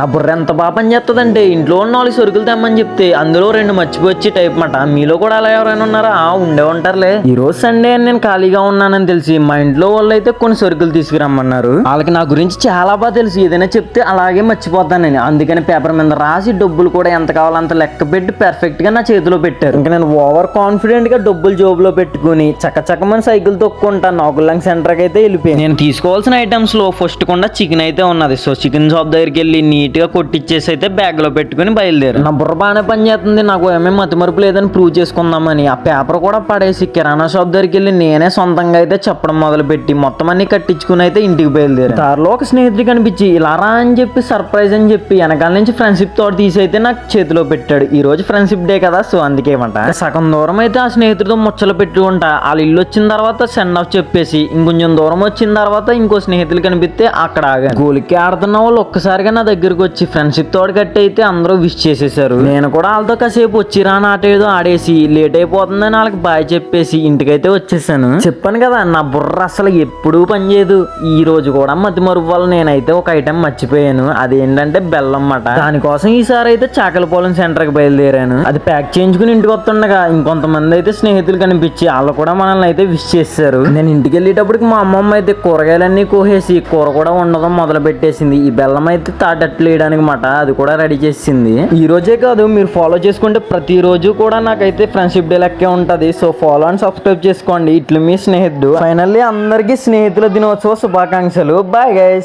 నా బుర్ర ఎంత బాగా పని చేస్తుందంటే ఇంట్లో ఉన్న నాలుగు సరుకులు తెమ్మని చెప్తే అందులో రెండు మర్చిపోచ్చి టైప్ మాట. మీలో కూడా అలా ఎవరైనా ఉన్నారా? ఉండే ఉంటారులే. ఈ రోజు సండే అని నేను ఖాళీగా ఉన్నానని తెలిసి మా ఇంట్లో వాళ్ళు అయితే కొన్ని సరుకులు తీసుకురమ్మన్నారు. వాళ్ళకి నా గురించి చాలా బాగా తెలుసు. ఏదైనా చెప్తే అలాగే మర్చిపోతానని. అందుకని పేపర్ మీద రాసి డబ్బులు కూడా ఎంత కావాలో అంత లెక్క పెట్టి పర్ఫెక్ట్గా నా చేతిలో పెట్టారు. ఇంకా నేను ఓవర్ కాన్ఫిడెంట్గా డబ్బులు జోబులో పెట్టుకుని చక్కచక్కమని సైకిల్ తొక్కుంటా. నోకులంగ్ సెంటర్కి అయితే వెళ్ళిపోయాను. నేను తీసుకోవాల్సిన ఐటమ్స్లో ఫస్ట్ కూడా చికెన్ అయితే ఉన్నది. సో చికెన్ షాప్ దగ్గరికి వెళ్ళి నీట్ గా కొట్టిచ్చేసి అయితే బ్యాగ్లో పెట్టుకుని బయలుదేరు నా బుర్ర బాగానే పని చేస్తుంది. నాకు ఏమేమి మతిమరుపు లేదని ప్రూవ్ చేసుకుందామని. ఆ పేపర్ కూడా పడేసి కిరాణా షాప్ దగ్గరికి వెళ్ళి నేనే సొంతంగా అయితే చెప్పడం మొదలు పెట్టి మొత్తం అన్ని కట్టించుకుని అయితే ఇంటికి బయలుదేరు దారిలో ఒక స్నేహితుడు కనిపించి ఇలా రా అని చెప్పి సర్ప్రైజ్ అని చెప్పి వెనకాల నుంచి ఫ్రెండ్షిప్ తోటి తీసి అయితే నాకు చేతిలో పెట్టాడు. ఈ రోజు ఫ్రెండ్షిప్ డే కదా సో అందుకే ఏమంట సగం దూరం అయితే ఆ స్నేహితుడితో ముచ్చలు పెట్టుకుంటా వాళ్ళ ఇల్లు వచ్చిన తర్వాత సెండ్ ఆఫ్ చెప్పేసి ఇంకొంచెం దూరం వచ్చిన తర్వాత ఇంకో స్నేహితులు కనిపిస్తే అక్కడ ఆగాను. గోలికి ఆడుతున్న వాళ్ళు ఒక్కసారిగా నా దగ్గరకు వచ్చి ఫ్రెండ్షిప్ తోటి అయితే అందరూ విష్ చేసేసారు. నేను కూడా వాళ్ళతో కాసేపు వచ్చిరా నాట ఏదో ఆడేసి లేట్ అయిపోతుందని వాళ్ళకి బాయ్ చెప్పేసి ఇంటికైతే వచ్చేసాను. చెప్పాను కదా నా బుర్ర అసలు ఎప్పుడూ పనిచేయదు ఈ రోజు కూడా మతి మరుపు వల్ల నేనైతే ఒక ఐటెం మర్చిపోయాను. అదేంటంటే బెల్లం అన్నమాట దానికోసం ఈసారి అయితే చాకలపాలెం సెంటర్కి బయలుదేరాను. అది ప్యాక్ చేయించుకుని ఇంటికి వస్తుండగా ఇంకొంతమంది అయితే స్నేహితులు కనిపించి వాళ్ళు కూడా మనల్ని అయితే విష్ చేశారు నేను ఇంటికి వెళ్ళేటప్పటికి మా అమ్మమ్మ అయితే కూరగాయలన్నీ కోసేసి కూర కూడా ఉండడం మొదలు పెట్టేసింది ఈ బెల్లం అయితే తాటట్టు తాటట్లు వేయడానికి మాట అది కూడా రెడీ చేసింది. ఈ రోజే కాదు మీరు ఫాలో చేసుకుంటే ప్రతిరోజు కూడా నాకైతే ఫ్రెండ్షిప్ డే లెక్కే ఉంటుంది. సో ఫాలో అండ్ సబ్స్క్రైబ్ చేసుకోండి. ఇట్లు మీ స్నేహితుడు. ఫైనల్లీ అందరికీ స్నేహితుల దినోత్సవ శుభాకాంక్షలు. Bye guys